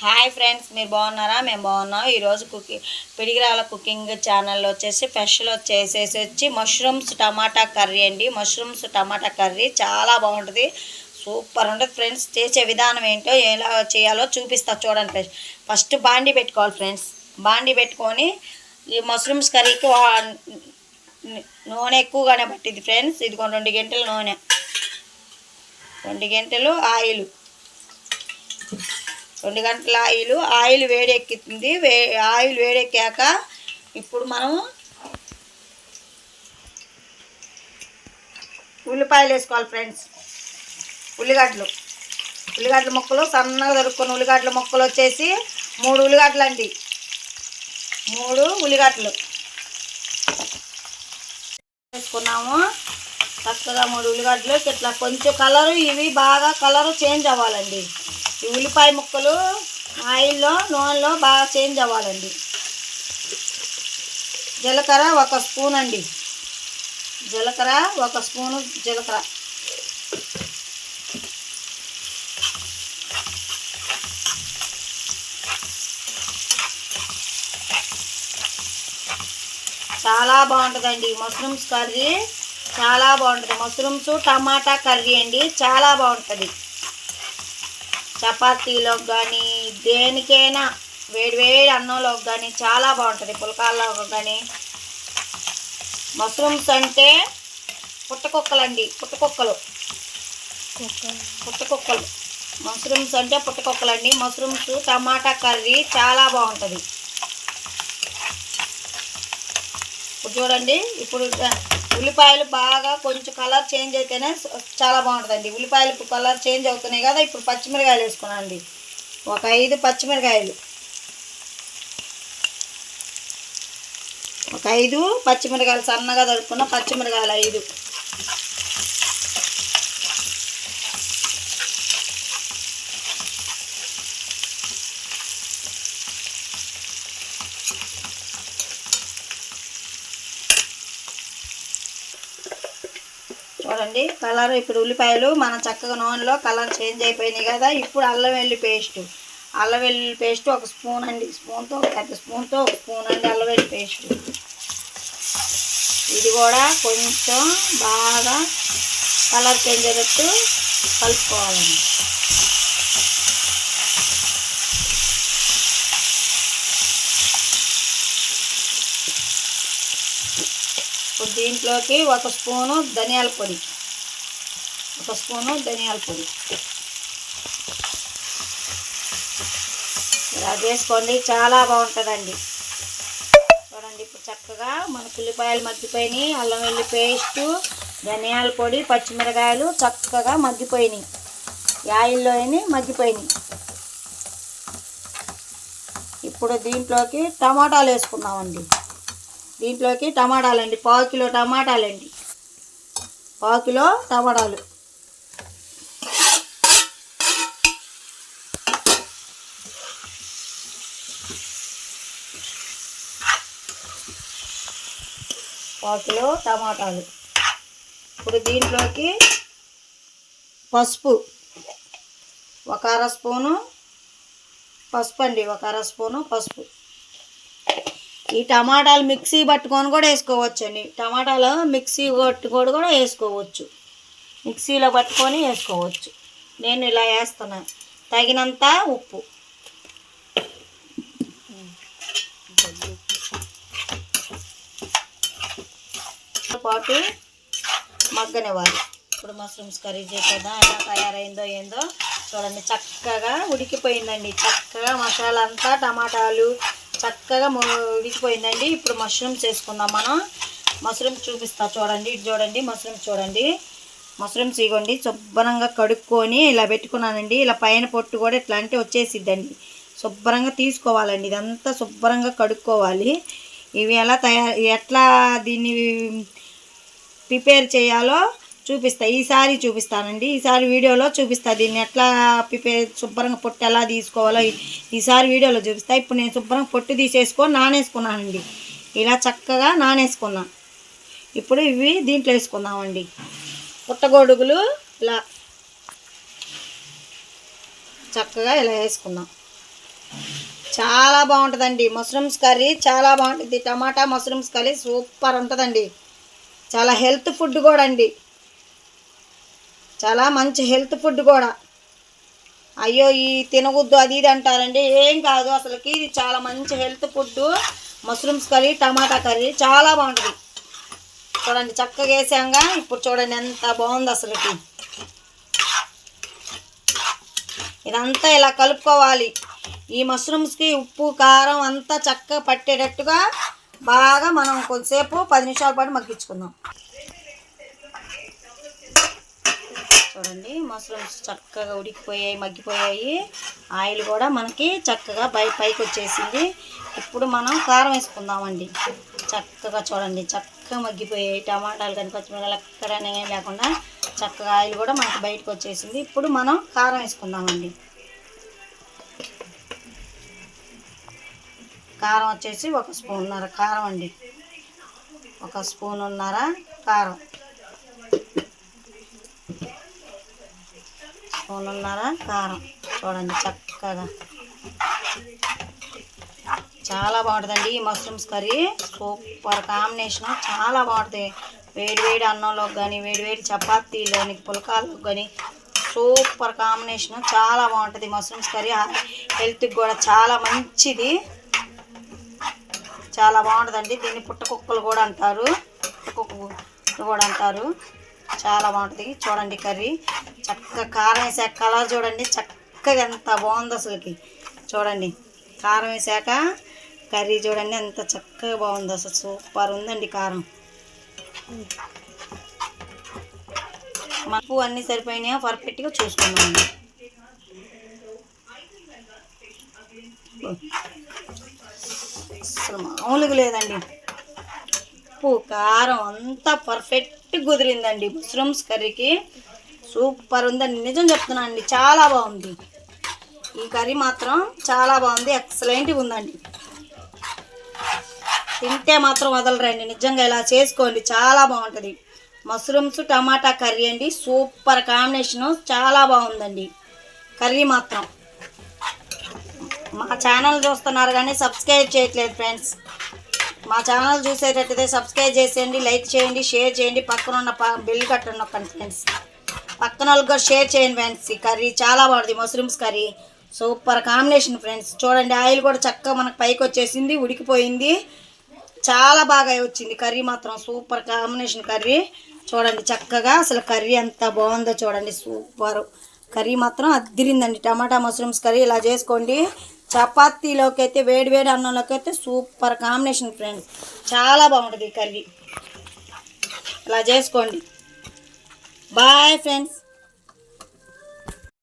Hi friends మీరు బాగున్నారా? మేము బాగున్నాం. ఈరోజు కుకింగ్ పిడిగిరాల కుకింగ్ ఛానల్లో వచ్చేసి స్పెషల్ వచ్చేసేసి వచ్చి మష్రూమ్స్ టమాటా కర్రీ అండి. మష్రూమ్స్ టమాటా కర్రీ చాలా బాగుంటుంది. సూపర్ ఉంటుంది ఫ్రెండ్స్. చేసే విధానం ఏంటో ఎలా చేయాలో చూపిస్తా చూడండి ఫ్రెండ్స్. ఫస్ట్ బాండి పెట్టుకోవాలి ఫ్రెండ్స్. బాండి పెట్టుకొని ఈ మష్రూమ్స్ కర్రీకి నూనె ఎక్కువగానే పట్టింది ఫ్రెండ్స్. ఇదిగో రెండు గంటల నూనె. రెండు గంటలు ఆయిల్. రెండు గంటల ఆయిల్ ఆయిల్ వేడెక్కింది. వే ఆయిల్ వేడెక్కాక ఇప్పుడు మనం ఉల్లిపాయలు వేసుకోవాలి ఫ్రెండ్స్. ఉల్లిగడ్డలు. ఉల్లిగడ్డల ముక్కలు సన్నగా దొరుకున్న ఉల్లిగడ్డల ముక్కలు వచ్చేసి మూడు ఉల్లిగడ్డలు అండి. మూడు ఉల్లిగడ్డలు. వేసుకున్నాము. చక్కగా మూడు ఉల్లిగడ్డలు. ఇట్లా కొంచెం కలరు ఇవి బాగా కలరు చేంజ్ అవ్వాలండి. ఈ ఉల్లిపాయ ముక్కలు ఆయిల్లో నూనెలో బాగా చేంజ్ అవ్వాలండి. జీలకర్ర ఒక స్పూన్ అండి. జీలకర్ర ఒక స్పూను జీలకర్ర. చాలా బాగుంటుందండి మష్రూమ్స్ కర్రీ. చాలా బాగుంటుంది. మష్రూమ్స్ టమాటా కర్రీ అండి. చాలా బాగుంటుంది. చపాతీలోకి కానీ దేనికైనా వేడి వేడి అన్నంలోకి కానీ చాలా బాగుంటుంది. పులకాల్లోకి కానీ మష్రూమ్స్ అంటే పుట్టకుక్కలండి. పుట్టకుక్కలు. పుట్టకుక్కలు. మష్రూమ్స్ అంటే పుట్టకుక్కలండి. మష్రూమ్స్ టమాటా కర్రీ చాలా బాగుంటుంది. ఇప్పుడు చూడండి ఇప్పుడు ఉల్లిపాయలు బాగా కొంచెం కలర్ చేంజ్ అయితేనే చాలా బాగుంటుందండి. ఉల్లిపాయలు ఇప్పుడు కలర్ చేంజ్ అవుతున్నాయి కదా ఇప్పుడు పచ్చిమిరకాయలు వేసుకున్నాండి ఒక ఐదు పచ్చిమిరకాయలు. ఒక ఐదు పచ్చిమిరకాయలు సన్నగా దొరుకున్న పచ్చిమిరకాయలు ఐదు. చూడండి. కలర్ ఇప్పుడు ఉల్లిపాయలు మన చక్కగా నూనెలో కలర్ చేంజ్ అయిపోయినాయి కదా. ఇప్పుడు అల్లం వెల్లి పేస్ట్. అల్లం వెల్లుల్లి పేస్ట్ ఒక స్పూన్ అండి. స్పూన్తో ఒక పెద్ద స్పూన్తో ఒక స్పూన్ అండి అల్లం వెల్లి పేస్ట్. ఇది కూడా కొంచెం బాగా కలర్ చేంజ్ అయినట్టు కలుపుకోవాలండి. ఇప్పుడు దీంట్లోకి ఒక స్పూను ధనియాల పొడి. ఒక స్పూను ధనియాల పొడి. ఇలా వేసుకోండి చాలా బాగుంటుందండి. చూడండి ఇప్పుడు చక్కగా మన ఉల్లిపాయలు మగ్గిపోయినాయి. అల్లం వెల్లి పేస్టు ధనియాల పొడి పచ్చిమిరకాయలు చక్కగా మగ్గిపోయినాయి. ఈ ఆయిల్లో మగ్గిపోయినాయి. ఇప్పుడు దీంట్లోకి టమాటాలు వేసుకున్నామండి దీంట్లోకి టమాటాలండి. పావు కిలో టమాటాలండి. పావు కిలో టమాటాలు. పావు కిలో టమాటాలు. ఇప్పుడు దీంట్లోకి పసుపు. ఒక అర స్పూను పసుపు అండి. ఒక అర స్పూను పసుపు. ఈ టమాటాలు మిక్సీ పట్టుకొని కూడా వేసుకోవచ్చండి. టమాటాలు మిక్సీ పట్టుకొని కూడా వేసుకోవచ్చు. మిక్సీలో పట్టుకొని వేసుకోవచ్చు. నేను ఇలా వేస్తున్నాను తగినంత ఉప్పు. పాటు మగ్గనివ్వాలి. ఇప్పుడు మష్రూమ్స్ కర్రీ చేసేదా? ఎలా తయారైందో ఏందో చూడండి. చక్కగా ఉడికిపోయిందండి. చక్కగా మసాలా అంతా టమాటాలు చక్కగా ము- ఉడికిపోయిందండి ఇప్పుడు మష్రూమ్స్ వేసుకుందాం మనం. మష్రూమ్స్ చూపిస్తా చూడండి. ఇటు చూడండి మష్రూమ్స్ చూడండి. మష్రూమ్స్ ఇగోండి శుభ్రంగా కడుక్కొని ఇలా పెట్టుకున్నానండి. ఇలా పైన పొట్టు కూడా ఇట్లా అంటే వచ్చేసిద్దండి. శుభ్రంగా తీసుకోవాలండి. ఇదంతా శుభ్రంగా కడుక్కోవాలి. ఇవి ఎలా తయారు ఎట్లా దీన్ని ప్రిపేర్ చేయాలో చూపిస్తా. ఈసారి చూపిస్తానండి. ఈసారి వీడియోలో చూపిస్తా. దీన్ని ఎట్లా ప్రిపేర్ శుభ్రంగా పొట్టు ఎలా తీసుకోవాలో ఈ- ఈసారి వీడియోలో చూపిస్తా. ఇప్పుడు నేను శుభ్రంగా పొట్టు తీసేసుకొని నానేసుకున్నానండి. ఇలా చక్కగా నానేసుకున్నా. ఇప్పుడు ఇవి దీంట్లో వేసుకుందామండి. పుట్టగొడుగులు ఇలా చక్కగా ఇలా వేసుకుందాం చాలా బాగుంటుందండి. మష్రూమ్స్ కర్రీ చాలా బాగుంటుంది. టమాటా మష్రూమ్స్ కర్రీ సూపర్ ఉంటుందండి. చాలా హెల్త్ ఫుడ్ కూడా అండి. చాలా మంచి హెల్త్ ఫుడ్ కూడా. అయ్యో ఈ తినవద్దు అది ఇది అంటారండి. ఏం కాదు అసలుకి ఇది చాలా మంచి హెల్త్ ఫుడ్ మష్రూమ్స్ కర్రీ టమాటా కర్రీ చాలా బాగుంటుంది. చూడండి చక్కగా వేసాంగా. ఇప్పుడు చూడండి ఎంత బాగుంది అసలుకి. ఇదంతా ఇలా కలుపుకోవాలి. ఈ మష్రూమ్స్కి ఉప్పు కారం అంతా చక్కగా పట్టేటట్టుగా బాగా మనం కొంతసేపు పది నిమిషాల పాటు మగ్గించుకుందాం. చూడండి. మష్రూమ్స్ చక్కగా ఉడికిపోయాయి మగ్గిపోయాయి. ఆయిల్ కూడా మనకి చక్కగా బై పైకి వచ్చేసింది ఇప్పుడు మనం కారం వేసుకుందామండి. చక్కగా చూడండి. చక్కగా మగ్గిపోయాయి. టమాటాలు కానీ పచ్చిమిరకాయలు ఎక్కడనే ఏం లేకుండా చక్కగా ఆయిల్ కూడా మనకి బయటకు వచ్చేసింది ఇప్పుడు మనం కారం వేసుకుందామండి. కారం వచ్చేసి ఒక స్పూన్ ఉన్నర కారం అండి. ఒక స్పూన్ ఉన్నర కారం. స్పూనున్నర కారం. చూడండి చక్కగా. చాలా బాగుంటుందండి ఈ మష్రూమ్స్ కర్రీ. Super combination. చాలా బాగుంటుంది వేడివేడి అన్నంలోకి కానీ వేడివేడి చపాతీలోని పులకాలకు కానీ సూపర్ కాంబినేషన్. చాలా బాగుంటుంది మష్రూమ్స్ కర్రీ. హెల్త్కి కూడా చాలా మంచిది. చాలా బాగుంటుందండి. దీన్ని పుట్టకుక్కలు కూడా అంటారు. పుట్టకుక్కలు కూడా అంటారు. చాలా బాగుంటుంది. చూడండి కర్రీ. చక్కగా కారం వేసాక కలర్ చూడండి. చక్కగా ఎంత బాగుంది అసలుకి. చూడండి. కారం వేసాక కర్రీ చూడండి. ఎంత చక్కగా బాగుంది అసలు. సూపర్ ఉందండి కారం. మనకు అన్నీ సరిపోయినాయో? పర్ఫెక్ట్గా చూసుకున్నాను అసలు మామూలుగా లేదండి. ఉప్పు కారం అంతా పర్ఫెక్ట్ కుదిరిందండి. మష్రూమ్స్ కర్రీకి సూపర్ ఉందండి. నిజం చెప్తున్నాను అండి చాలా బాగుంది. ఈ కర్రీ మాత్రం చాలా బాగుంది ఎక్సలెంట్గా ఉందండి. తింటే మాత్రం వదలరండి నిజంగా ఇలా చేసుకోండి చాలా బాగుంటుంది. మష్రూమ్స్ టమాటా కర్రీ అండి సూపర్ కాంబినేషను చాలా బాగుందండి. కర్రీ మాత్రం. మా ఛానల్ చూస్తున్నారు కానీ సబ్స్క్రైబ్ చేయట్లేదు ఫ్రెండ్స్. మా ఛానల్ చూసేటట్టయితే సబ్స్క్రైబ్ చేసేయండి లైక్ చేయండి షేర్ చేయండి పక్కన ఉన్న బిల్ కట్టండి నొక్కండి ఫ్రెండ్స్. పక్కన వాళ్ళకి కూడా షేర్ చేయండి ఫ్రెండ్స్. ఈ కర్రీ చాలా బాగుంటుంది mushrooms curry. Super combination friends. చూడండి ఆయిల్ కూడా చక్కగా మనకు పైకి వచ్చేసింది ఉడికిపోయింది. చాలా బాగా వచ్చింది కర్రీ మాత్రం. Super combination curry. చూడండి చక్కగా అసలు కర్రీ ఎంత బాగుందో చూడండి. సూపర్ కర్రీ మాత్రం అద్దిరిందండి. టమాటా మష్రూమ్స్ కర్రీ ఇలా చేసుకోండి. చపాతీలోకి అయితే వేడి వేడి అన్నంలోకి అయితే సూపర్ కాంబినేషన్ ఫ్రెండ్స్. చాలా బాగుంటుంది ఈ కర్రీ. ఇలా చేసుకోండి. Bye friends